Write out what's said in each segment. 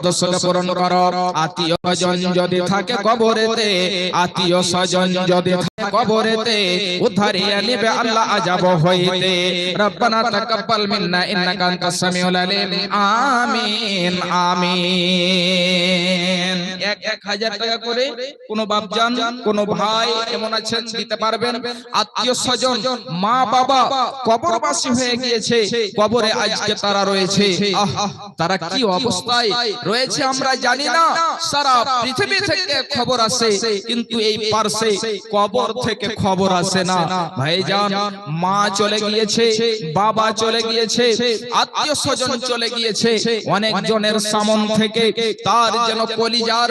সদস্যকে পূরণ কর। আত্মীয় স্বজন যদি থাকে কবরেতে আত্মীয় স্বজন যদি থাকে কবরেতে উদ্ধারিয়ে নিবে আল্লাহ আজাব হইতে। রব্বানা তাকাব্বাল মিন্না ইন্নাকা আনতাস সামিউল আলিম। আমিন আমিন। আত্মীয় স্বজন আমরা জানি না। সারা পৃথিবী থেকে খবর কিন্তু এই কবর থেকে খবর না। ভাইজান, মা চলে গিয়েছে, বাবা চলে গিয়েছে, আত্মীয় স্বজন চলে গিয়েছে। অনেক জনের সামন থেকে তার যেন কলিজার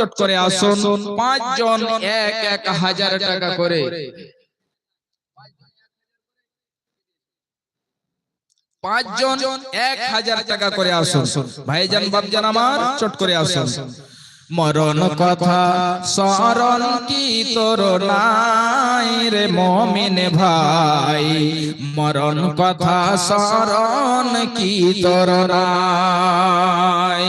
চটচট করে আসুন। পাঁচজন এক এক হাজার টাকা করে। পাঁচজন এক হাজার টাকা করে আসুন। ভাইজান বাপজান আমার চট করে আসুন। মরণ কথা স্মরণ কি তোর নাই রে মমিন ভাই? মরণ কথা স্মরণ কি তোর নাই?